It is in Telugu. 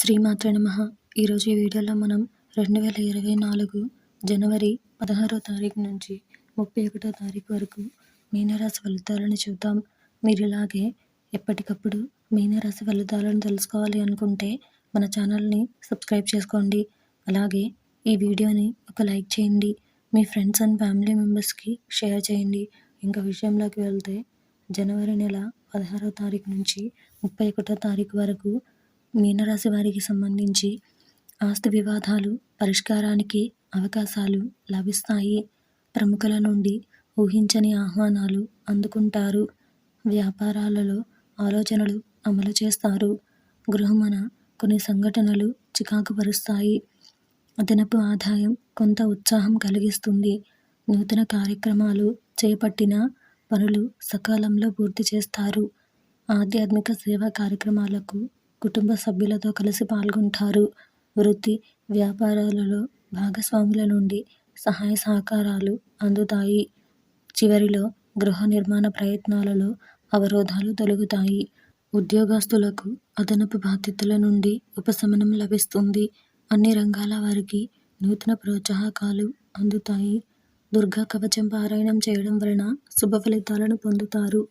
శ్రీమాత్రే నమః. ఈరోజు ఈ వీడియోలో మనం రెండు వేల ఇరవై నాలుగు జనవరి పదహారో తారీఖు నుంచి ముప్పై ఒకటో తారీఖు వరకు మీనరాశి ఫలితాలను చూద్దాం. మీరు ఇలాగే ఎప్పటికప్పుడు మీనరాశి ఫలితాలను తెలుసుకోవాలి అనుకుంటే మన ఛానల్ని సబ్స్క్రైబ్ చేసుకోండి. అలాగే ఈ వీడియోని ఒక లైక్ చేయండి. మీ ఫ్రెండ్స్ అండ్ ఫ్యామిలీ మెంబర్స్కి షేర్ చేయండి. ఇంకా విషయంలోకి వెళ్తే జనవరి నెల పదహారో తారీఖు నుంచి ముప్పై ఒకటో తారీఖు వరకు మీనరాశి వారికి సంబంధించి ఆస్తి వివాదాలు పరిష్కారానికి అవకాశాలు లభిస్తాయి. ప్రముఖుల నుండి ఊహించని ఆహ్వానాలు అందుకుంటారు. వ్యాపారాలలో ఆలోచనలు అమలు చేస్తారు. గృహమున కొన్ని సంఘటనలు చికాకుపరుస్తాయి. అదనపు ఆదాయం కొంత ఉత్సాహం కలిగిస్తుంది. నూతన కార్యక్రమాలు చేపట్టిన పనులు సకాలంలో పూర్తి చేస్తారు. ఆధ్యాత్మిక సేవా కార్యక్రమాలకు కుటుంబ సభ్యులతో కలిసి పాల్గొంటారు. వృత్తి వ్యాపారాలలో భాగస్వాముల నుండి సహాయ సహకారాలు అందుతాయి. చివరిలో గృహ నిర్మాణ ప్రయత్నాలలో అవరోధాలు తొలగుతాయి. ఉద్యోగస్తులకు అదనపు బాధ్యతల నుండి ఉపశమనం లభిస్తుంది. అన్ని రంగాల వారికి నూతన ప్రోత్సాహకాలు అందుతాయి. దుర్గా కవచం పారాయణం చేయడం వలన శుభ ఫలితాలను పొందుతారు.